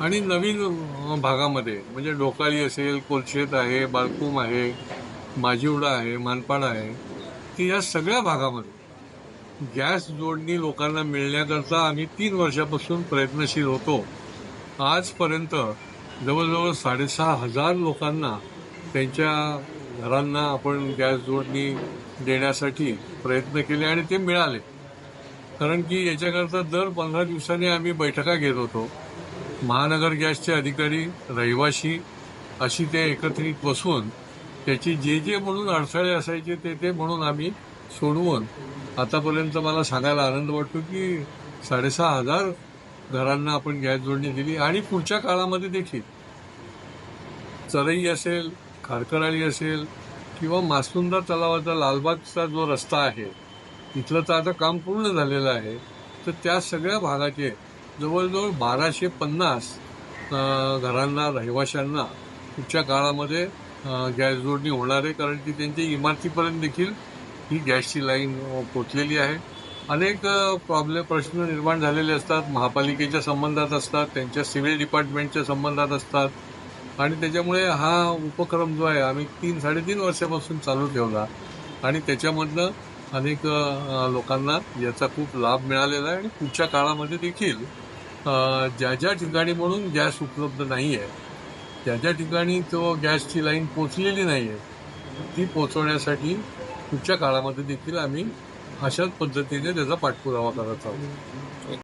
आणि नवीन भागामध्ये म्हणजे डोकाळी असेल कोलशेत आहे बालकुम आहे माजिवडा आहे मानपाडा आहे की या सगळ्या भागामध्ये गॅस जोडणी लोकांना मिळण्याकरता आम्ही तीन वर्षापासून प्रयत्नशील होतो. आजपर्यंत जवळजवळ साडेसहा हजार लोकांना त्यांच्या घरांना आपण गॅस जोडणी देण्यासाठी प्रयत्न केले आणि ते मिळाले. कारण की याच्याकरता दर पंधरा दिवसांनी आम्ही बैठका घेत होतो. महानगर गॅसचे अधिकारी रहिवाशी अशी ते एकत्रित बसून त्याची जे जे म्हणून अडथळे असायचे ते ते म्हणून आम्ही सोडवून आतापर्यंत मला सांगायला आनंद वाटतो की साडेसहा हजार घरांना आपण गॅस जोडणी दिली आणि पुढच्या काळामध्ये देखील. चरई असेल खारकराळी असेल किंवा मासुंदा तलावाचा लालबागचा जो रस्ता आहे तिथलं तर आता काम पूर्ण झालेलं आहे तर त्या सगळ्या भागाचे जवळजवळ बाराशे पन्नास घरांना रहिवाशांना पुढच्या काळामध्ये गॅस जोडणी होणार आहे. कारण की त्यांच्या इमारतीपर्यंत देखील ही गॅसची लाईन पोचलेली आहे. अनेक प्रॉब्लेम प्रश्न निर्माण झालेले असतात. महापालिकेच्या संबंधात असतात. त्यांच्या सिव्हिल डिपार्टमेंटच्या संबंधात असतात. आणि त्याच्यामुळे हा उपक्रम जो आहे आम्ही तीन साडेतीन वर्षापासून चालू ठेवला. आणि त्याच्यामधनं अनेक लोकांना याचा खूप लाभ मिळालेला आहे. आणि पुढच्या काळामध्ये देखील ज्या ज्या ठिकाणी म्हणून गॅस उपलब्ध नाही आहे ज्या ज्या ठिकाणी तो गॅसची लाईन पोचलेली नाही आहे ती पोचवण्यासाठी पुढच्या काळामध्ये देखील आम्ही अशाच पद्धतीने त्याचा पाठपुरावा करत आहोत.